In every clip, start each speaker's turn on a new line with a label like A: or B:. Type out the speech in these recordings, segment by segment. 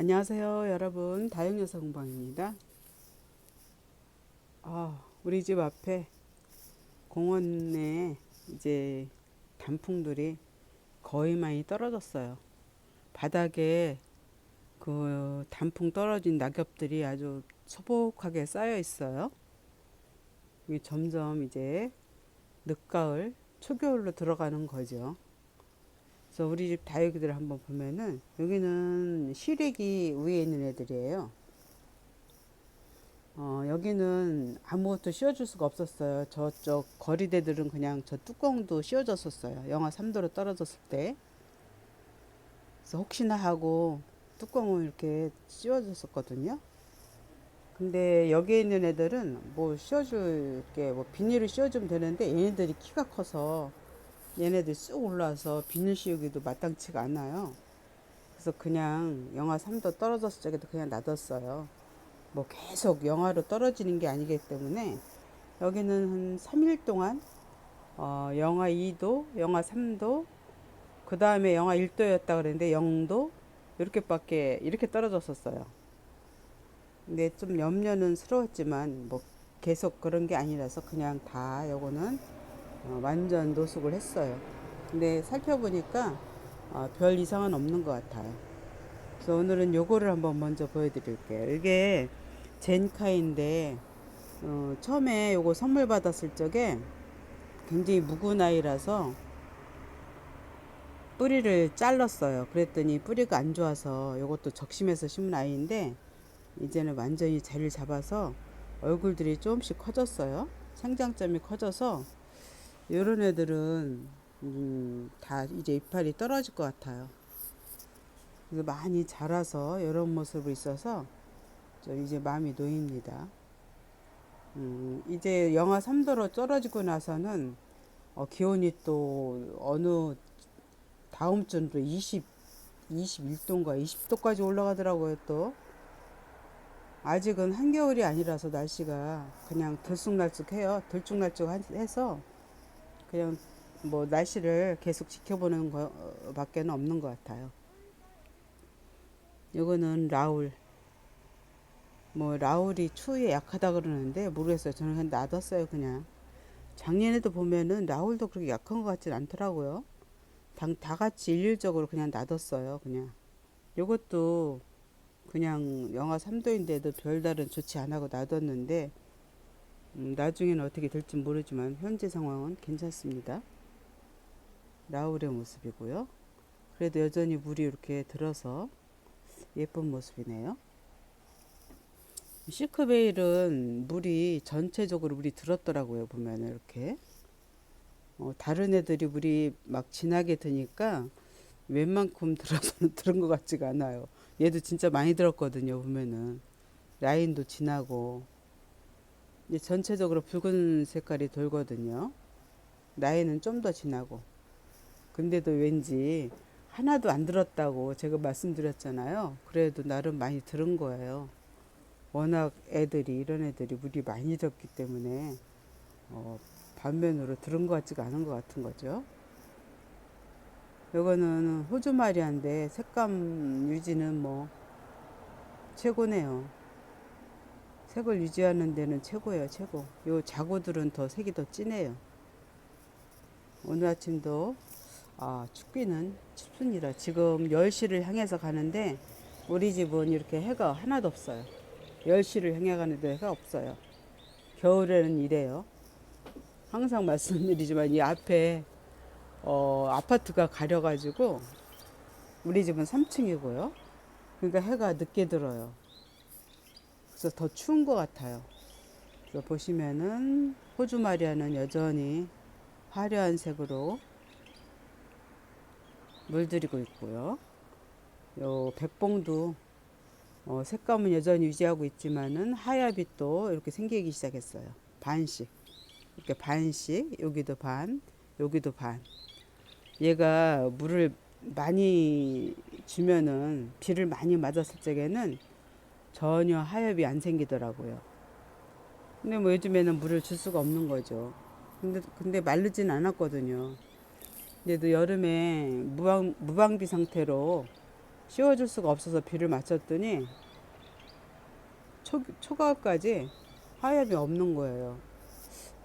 A: 안녕하세요 여러분. 다영여사 공방입니다. 아, 우리 집 앞에 공원에 이제 단풍들이 거의 많이 떨어졌어요. 바닥에 그 단풍 떨어진 낙엽들이 아주 소복하게 쌓여 있어요. 점점 이제 늦가을 초겨울로 들어가는 거죠 그래서 우리 집 다육이들 한번 보면은 여기는 시래기 위에 있는 애들이에요. 어, 여기는 아무것도 씌워줄 수가 없었어요. 저쪽 거리대들은 그냥 저 뚜껑도 씌워졌었어요. 영하 3도로 떨어졌을 때. 그래서 혹시나 하고 뚜껑을 이렇게 씌워줬었거든요. 근데 여기에 있는 애들은 뭐 씌워줄 게 뭐 비닐을 씌워주면 되는데 얘네들이 키가 커서 얘네들 쑥 올라와서 비닐 씌우기도 마땅치가 않아요. 그래서 그냥 영하 3도 떨어졌을 적에도 그냥 놔뒀어요. 뭐 계속 영하로 떨어지는 게 아니기 때문에 여기는 한 3일 동안 어, 영하 2도, 영하 3도, 그 다음에 영하 1도였다 그랬는데 0도 이렇게밖에 이렇게 떨어졌었어요. 근데 좀 염려는 스러웠지만 뭐 계속 그런 게 아니라서 그냥 다 요거는 어, 완전 노숙을 했어요. 근데 살펴보니까 어, 별 이상은 없는 것 같아요. 그래서 오늘은 요거를 한번 먼저 보여드릴게요. 이게 젠카인데 어, 처음에 요거 선물 받았을 적에 굉장히 묵은 아이라서 뿌리를 잘랐어요. 그랬더니 뿌리가 안 좋아서 요것도 적심해서 심은 아이인데 이제는 완전히 자리를 잡아서 얼굴들이 조금씩 커졌어요. 생장점이 커져서 이런 애들은 음, 다 이제 이파리 떨어질 것 같아요. 많이 자라서 이런 모습이 있어서 좀 이제 마음이 놓입니다. 음, 이제 영하 3도로 떨어지고 나서는 어, 기온이 또 어느 다음 주로 20, 21도인가 20도까지 올라가더라고요 또. 아직은 한겨울이 아니라서 날씨가 그냥 들쑥날쑥해요. 들쭉날쭉해서 그냥 뭐 날씨를 계속 지켜보는 것밖에 는 없는 것 같아요. 이거는 라울. 뭐 라울이 추위에 약하다 그러는데 모르겠어요. 저는 그냥 놔뒀어요 그냥. 작년에도 보면은 라울도 그렇게 약한 것 같진 않더라고요. 다, 다 같이 일률적으로 그냥 놔뒀어요 그냥. 이것도 그냥 영하 3도인데도 별다른 안 하고 놔뒀는데 음, 나중에는 어떻게 될지 모르지만 현재 상황은 괜찮습니다. 라울의 모습이고요. 그래도 여전히 물이 이렇게 들어서 예쁜 모습이네요. 시크베일은 물이 전체적으로 물이 들었더라고요. 보면 이렇게 어, 다른 애들이 물이 막 진하게 드니까 웬만큼 들어서는 들은 것 같지가 않아요. 얘도 진짜 많이 들었거든요. 보면은 라인도 진하고 이제 전체적으로 붉은 색깔이 돌거든요. 나이는 좀더 진하고. 근데도 왠지 하나도 안 들었다고 제가 말씀드렸잖아요. 그래도 나름 많이 들은 거예요. 워낙 애들이 이런 애들이 물이 많이 졌기 때문에 어, 반면으로 들은 것 같지가 않은 것 같은 거죠. 이거는 호주 마리아인데 색감 유지는 뭐 최고네요. 색을 유지하는 데는 최고예요, 최고. 요 자고들은 더 색이 더 진해요. 오늘 아침도 아, 춥기는 춥습니다. 지금 10시를 향해서 가는데 우리 집은 이렇게 해가 하나도 없어요. 10시를 향해 가는데 해가 없어요. 겨울에는 이래요. 항상 말씀드리지만 이 앞에 어, 아파트가 가려가지고 우리 집은 3층이고요. 그러니까 해가 늦게 들어요. 그래서 더 추운 것 같아요. 그래서 보시면은 호주 마리아는 여전히 화려한 색으로 물들이고 있고요. 요 백봉도 어, 색감은 여전히 유지하고 있지만은 또 이렇게 생기기 시작했어요. 반씩 이렇게 반씩 여기도 반, 여기도 반. 얘가 물을 많이 주면은 비를 많이 맞았을 적에는 전혀 하엽이 안 생기더라고요. 근데 뭐 요즘에는 물을 줄 수가 없는 거죠. 근데, 근데 마르진 않았거든요. 근데도 여름에 무방, 무방비 상태로 씌워줄 수가 없어서 비를 맞췄더니 초, 초가을까지 하엽이 없는 거예요.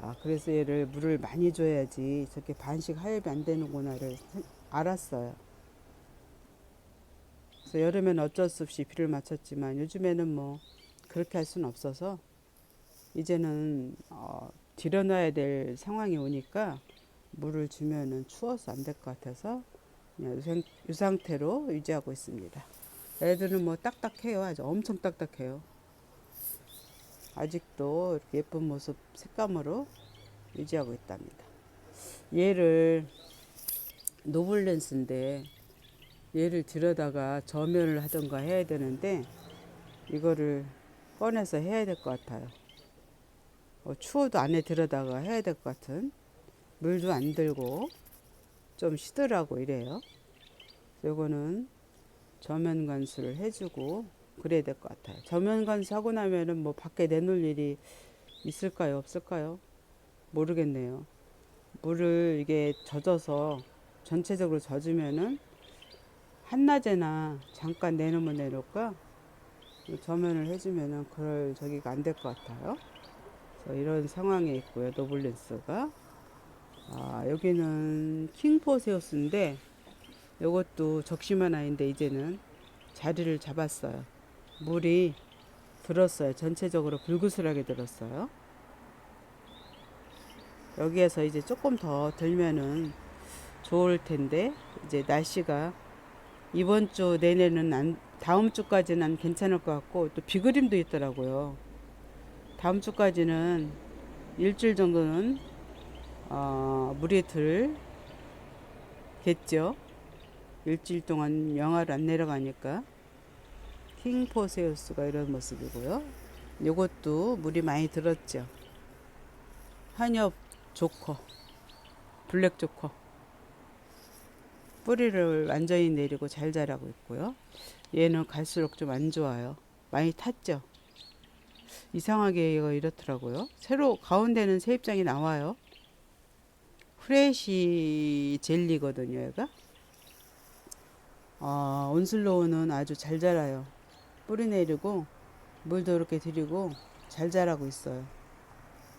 A: 아, 그래서 얘를 물을 많이 줘야지 저렇게 반씩 하엽이 안 되는구나를 생- 알았어요. 그래서 여름에는 어쩔 수 없이 비를 맞췄지만 요즘에는 뭐 그렇게 할 수는 없어서 이제는 어, 들여놔야 될 상황이 오니까 물을 주면은 추워서 안 될 것 같아서 그냥 이 상태로 유지하고 있습니다. 애들은 뭐 딱딱해요. 아주 엄청 딱딱해요. 아직도 이렇게 예쁜 모습 색감으로 유지하고 있답니다. 얘를 노블렌스인데 얘를 들여다가 저면을 하던가 해야 되는데 이거를 꺼내서 해야 될 것 같아요. 어, 추워도 안에 들여다가 해야 될 것 같은 물도 안 들고 좀 쉬더라고 이래요. 요거는 저면 관수를 해주고 그래야 될 것 같아요. 저면 관수 하고 나면은 뭐 밖에 내놓을 일이 있을까요? 없을까요? 모르겠네요. 물을 이게 젖어서 전체적으로 젖으면은 한낮에나 잠깐 내놓으면 내놓을까? 저면을 해주면은 그럴 저기가 안 될 것 같아요. 이런 상황에 있고요. 노블렌스가. 아, 여기는 킹포세우스인데 이것도 적심한 아이인데 이제는 자리를 잡았어요. 물이 들었어요. 전체적으로 불구슬하게 들었어요. 여기에서 이제 조금 더 들면은 좋을 텐데 이제 날씨가 이번 주 내내는 안, 다음 주까지는 괜찮을 것 같고 또 비그림도 있더라고요. 다음 주까지는 일주일 정도는 어, 물이 들겠죠. 일주일 동안 영하를 안 내려가니까 킹포세우스가 이런 모습이고요. 요것도 물이 많이 들었죠. 한엽 조커, 블랙 조커. 뿌리를 완전히 내리고 잘 자라고 있고요. 얘는 갈수록 좀 안 좋아요. 많이 탔죠. 이상하게 얘가 이렇더라고요. 새로 가운데는 새 입장이 나와요. 프레시 젤리거든요, 얘가. 어, 온슬로우는 아주 잘 자라요. 뿌리 내리고 물도 이렇게 들이고 잘 자라고 있어요.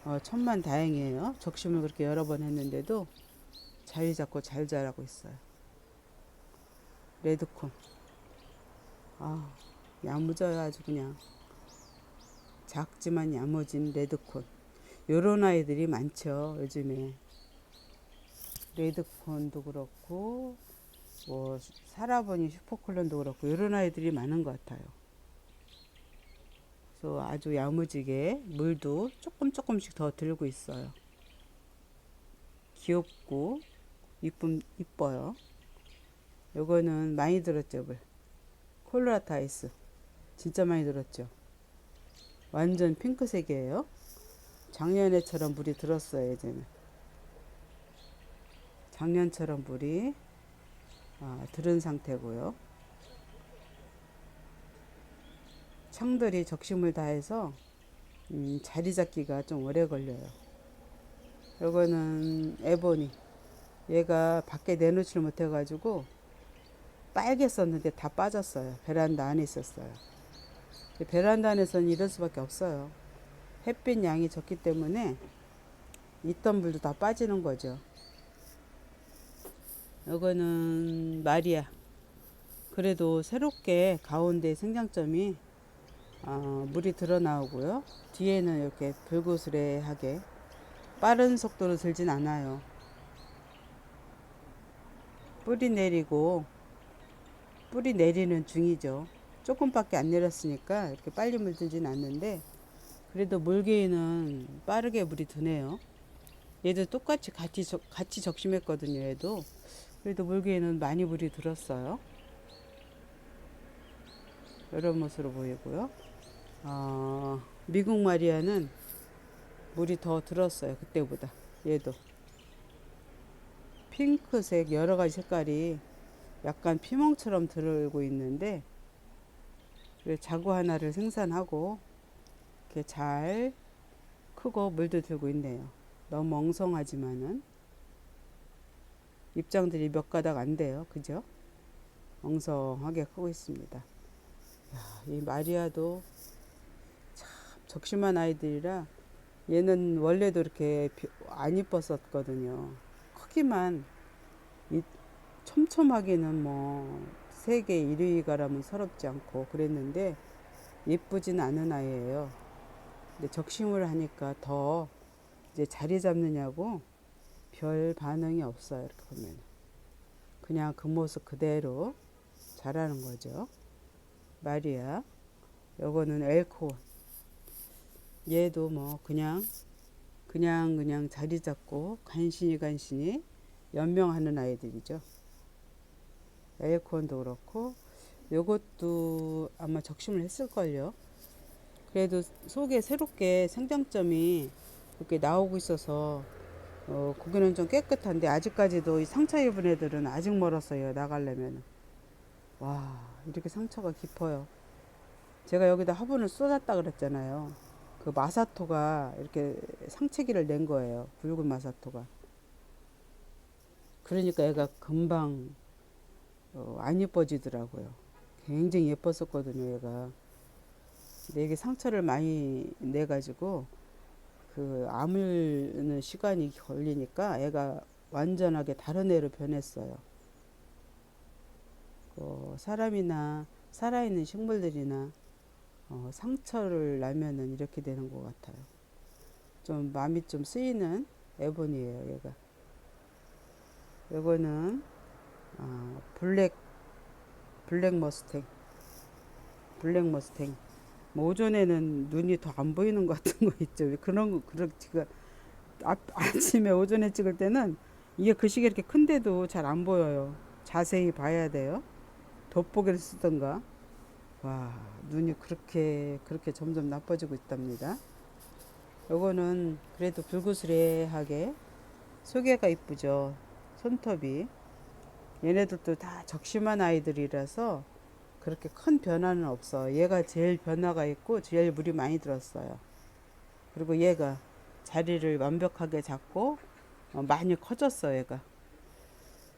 A: 어, 천만 다행이에요. 적심을 그렇게 여러 번 했는데도 자리 잡고 잘 자라고 있어요. 레드콘. 아, 야무져요. 아주 그냥. 작지만 야무진 레드콘. 요런 아이들이 많죠. 요즘에. 레드콘도 그렇고, 뭐, 사라버니 슈퍼클론도 그렇고, 요런 아이들이 많은 것 같아요. 그래서 아주 야무지게 물도 조금 조금씩 더 들고 있어요. 귀엽고, 이쁨, 이뻐요. 요거는 많이 들었죠, 물. 콜라타 아이스. 진짜 많이 들었죠. 완전 핑크색이에요. 작년에처럼 물이 들었어요, 이제는. 작년처럼 물이 아, 들은 상태고요. 창들이 적심을 다해서 음, 자리 잡기가 좀 오래 걸려요. 요거는 에보니. 얘가 밖에 내놓지를 못해가지고 빨갰었는데 다 빠졌어요. 베란다 안에 있었어요. 베란다 안에서는 이럴 수밖에 없어요. 햇빛 양이 적기 때문에 있던 물도 다 빠지는 거죠. 이거는 마리아. 그래도 새롭게 가운데 생장점이 어, 물이 드러 나오고요. 뒤에는 이렇게 불구스레하게 빠른 속도로 들진 않아요. 뿌리 내리고 뿌리 내리는 중이죠. 조금밖에 안 내렸으니까 이렇게 빨리 물들진 않는데 그래도 물개는 빠르게 물이 드네요. 얘도 똑같이 같이 적, 같이 적심했거든요. 얘도 그래도 물개는 많이 물이 들었어요. 이런 모습으로 보이고요. 어, 미국 마리아는 물이 더 들었어요. 그때보다 얘도 핑크색 여러 가지 색깔이 약간 피멍처럼 들고 있는데 자구 하나를 생산하고 이렇게 잘 크고 물도 들고 있네요. 너무 엉성하지만은 입장들이 몇 가닥 안 돼요. 그죠? 엉성하게 크고 있습니다. 야, 이 마리아도 참 적심한 아이들이라 얘는 원래도 이렇게 비- 안 이뻤었거든요. 크기만 이 촘촘하기는 뭐 세계 1위가라면 서럽지 않고 그랬는데 예쁘진 않은 아이예요. 근데 적심을 하니까 더 이제 자리 잡느냐고 별 반응이 없어요. 이렇게 보면 그냥 그 모습 그대로 자라는 거죠. 마리아. 요거는 엘코. 얘도 뭐 그냥 그냥 그냥 자리 잡고 간신히 간신히 연명하는 아이들이죠. 에어컨도 그렇고 요것도 아마 적심을 했을걸요. 그래도 속에 새롭게 생장점이 이렇게 나오고 있어서 어, 고기는 좀 깨끗한데 아직까지도 이 상처 입은 애들은 아직 멀었어요. 나가려면. 와 이렇게 상처가 깊어요. 제가 여기다 화분을 쏟았다 그랬잖아요. 그 마사토가 이렇게 상체기를 낸 거예요. 붉은 마사토가. 그러니까 얘가 금방 어, 안 예뻐지더라고요. 굉장히 예뻤었거든요, 얘가. 이게 상처를 많이 내가지고 그 아물는 시간이 걸리니까 애가 완전하게 다른 애로 변했어요. 어, 사람이나 살아있는 식물들이나 어, 상처를 나면은 이렇게 되는 것 같아요. 좀 마음이 좀 쓰이는 애본이에요, 얘가. 요거는 아, 블랙 블랙 머스탱. 블랙 머스탱. 뭐 오전에는 눈이 더 안 보이는 것 같은 거 있죠. 왜 그런 거 그런 지가 아, 아침에 오전에 찍을 때는 이게 그 시계 이렇게 큰데도 잘 안 보여요. 자세히 봐야 돼요. 돋보기를 쓰던가. 와 눈이 그렇게 그렇게 점점 나빠지고 있답니다. 요거는 그래도 불구스레하게 소개가 이쁘죠. 손톱이 얘네들도 다 적심한 아이들이라서 그렇게 큰 변화는 없어. 얘가 제일 변화가 있고 제일 물이 많이 들었어요. 그리고 얘가 자리를 완벽하게 잡고 어, 많이 커졌어 얘가.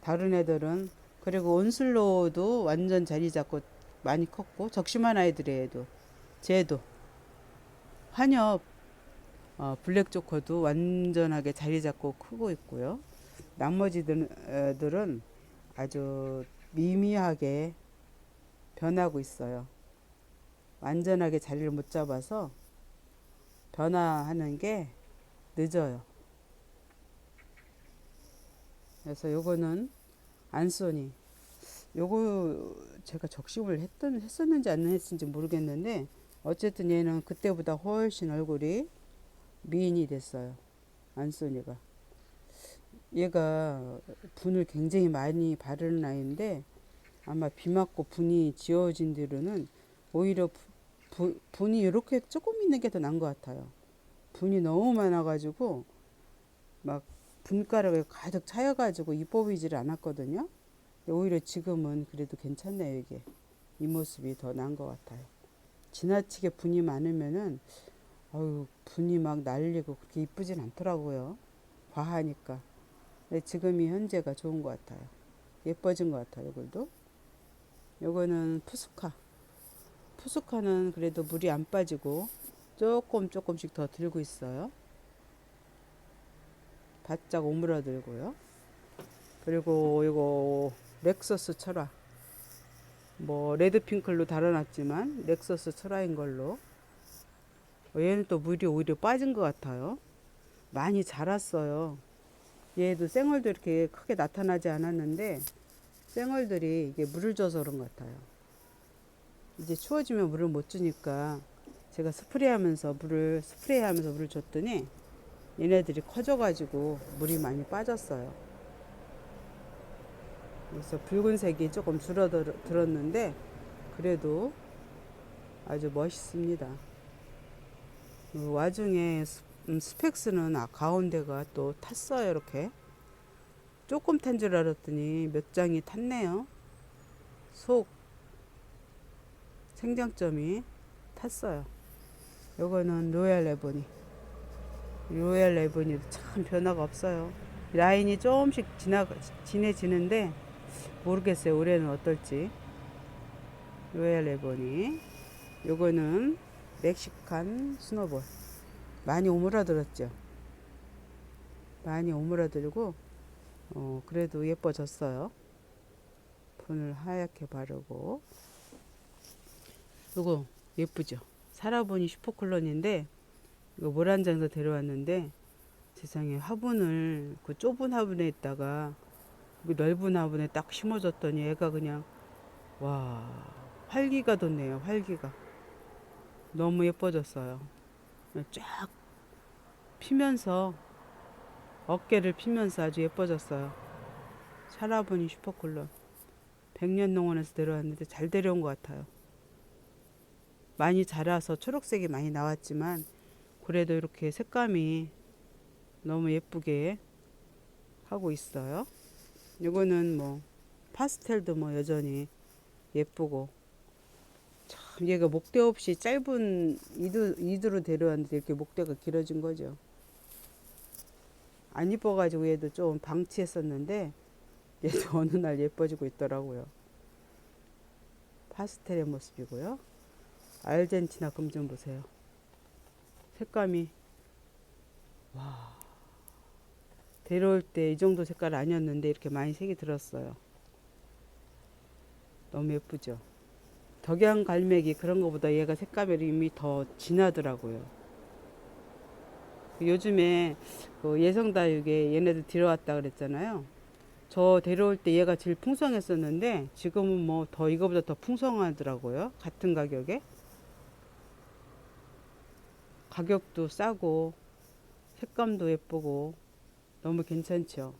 A: 다른 애들은 그리고 온슬로우도 완전 자리 잡고 많이 컸고 적심한 아이들에도 쟤도 환엽 어, 블랙 조커도 완전하게 자리 잡고 크고 있고요. 나머지들은 아주 미미하게 변하고 있어요. 완전하게 자리를 못 잡아서 변화하는 게 늦어요. 그래서 요거는 안소니. 요거 제가 적심을 했던 했었는지 안 했는지 모르겠는데 어쨌든 얘는 그때보다 훨씬 얼굴이 미인이 됐어요. 안소니가. 얘가 분을 굉장히 많이 바르는 아이인데 아마 비 맞고 분이 지워진 뒤로는 오히려 부, 부, 분이 이렇게 조금 있는 게 더 나은 것 같아요. 분이 너무 많아가지고 막 분가락을 가득 차여가지고 보이지를 않았거든요. 오히려 지금은 그래도 괜찮네요 이게 이 모습이 더 나은 것 같아요. 지나치게 분이 많으면은 어유 분이 막 날리고 그렇게 이쁘진 않더라고요. 과하니까. 지금이 현재가 좋은 것 같아요. 예뻐진 것 같아요, 이걸도. 요거는 푸스카. 푸스카는 그래도 물이 안 빠지고 조금 조금씩 더 들고 있어요. 바짝 오므라들고요. 그리고 이거 렉서스 철화. 뭐 레드핑클로 달아놨지만 렉서스 철화인 걸로. 얘는 또 물이 오히려 빠진 것 같아요. 많이 자랐어요. 얘도 생얼도 이렇게 크게 나타나지 않았는데 생얼들이 이게 물을 줘서 그런 것 같아요. 이제 추워지면 물을 못 주니까 제가 스프레이하면서 물을 스프레이하면서 물을 줬더니 얘네들이 커져가지고 물이 많이 빠졌어요. 그래서 붉은색이 조금 줄어들었는데 그래도 아주 멋있습니다. 그 와중에 음, 스펙스는 아, 가운데가 또 탔어요 이렇게 조금 탄 줄 알았더니 몇 장이 탔네요 속 생장점이 탔어요 요거는 로얄 레보니 로얄 레보니도 참 변화가 없어요 라인이 조금씩 지나 진해지는데 모르겠어요. 올해는 어떨지. 로얄 레보니. 요거는 멕시칸 스노볼. 많이 오므라들었죠. 많이 오므라들고, 어, 그래도 예뻐졌어요. 분을 하얗게 바르고. 요거 예쁘죠? 살아보니 슈퍼클론인데, 이거 모란장에서 데려왔는데, 세상에 화분을 그 좁은 화분에다가 그 넓은 화분에 딱 심어줬더니 애가 그냥 와 활기가 돋네요 활기가 너무 예뻐졌어요 쫙 피면서 어깨를 피면서 아주 예뻐졌어요. 살아보니 슈퍼클론. 백년농원에서 데려왔는데 잘 데려온 것 같아요. 많이 자라서 초록색이 많이 나왔지만 그래도 이렇게 색감이 너무 예쁘게 하고 있어요. 이거는 뭐 파스텔도 뭐 여전히 예쁘고 참 얘가 목대 없이 짧은 이두 이두로 데려왔는데 이렇게 목대가 길어진 거죠. 안 이뻐가지고 얘도 좀 방치했었는데 얘도 어느 날 예뻐지고 있더라고요. 파스텔의 모습이고요. 알젠티나 금 좀 보세요. 색감이 와 데려올 때 이 정도 색깔 아니었는데 이렇게 많이 색이 들었어요. 너무 예쁘죠? 덕양 갈매기 그런 것보다 얘가 색감이 더 진하더라고요. 요즘에 그 예성다육에 얘네들 들어왔다 그랬잖아요. 저 데려올 때 얘가 제일 풍성했었는데 지금은 뭐 더 이거보다 더 풍성하더라고요. 같은 가격에. 가격도 싸고 색감도 예쁘고 너무 괜찮죠.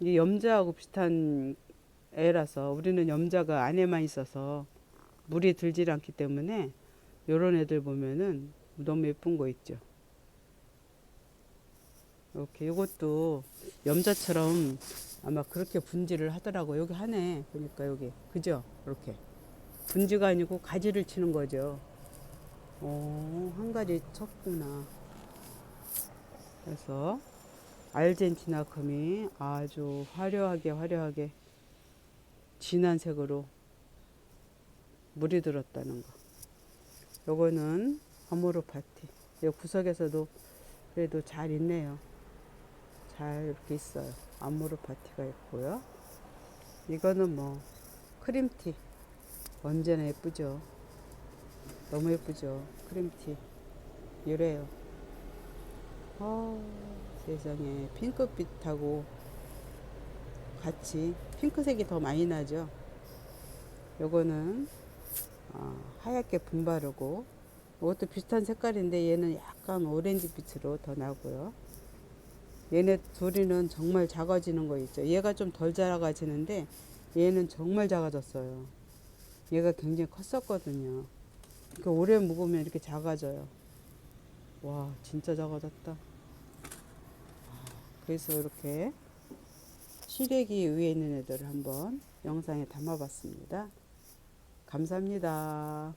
A: 이게 염자하고 비슷한 애라서 우리는 염자가 안에만 있어서 물이 들질 않기 때문에 요런 애들 보면은 너무 예쁜 거 있죠. 이렇게 요것도 염자처럼 아마 그렇게 분지를 하더라고. 여기 하네. 보니까 여기. 그죠? 이렇게. 분지가 아니고 가지를 치는 거죠. 오, 한 가지 쳤구나. 그래서 알젠티나 금이 아주 화려하게 화려하게 진한 색으로 물이 들었다는 거. 요거는 아모르 파티. 이 구석에서도 그래도 잘 있네요. 잘 이렇게 있어요. 아모르 파티가 있고요. 이거는 뭐 크림티. 언제나 예쁘죠. 너무 예쁘죠. 크림티. 이래요. 어, 세상에 핑크빛하고 같이 핑크색이 더 많이 나죠. 요거는 어, 하얗게 분바르고 이것도 비슷한 색깔인데 얘는 약간 오렌지 빛으로 더 나고요. 얘네 둘이는 정말 작아지는 거 있죠. 얘가 좀덜 작아지는데 얘는 정말 작아졌어요. 얘가 굉장히 컸었거든요. 그러니까 오래 묵으면 이렇게 작아져요. 와, 진짜 작아졌다. 그래서 이렇게 시래기 위에 있는 애들을 한번 영상에 담아봤습니다. 감사합니다.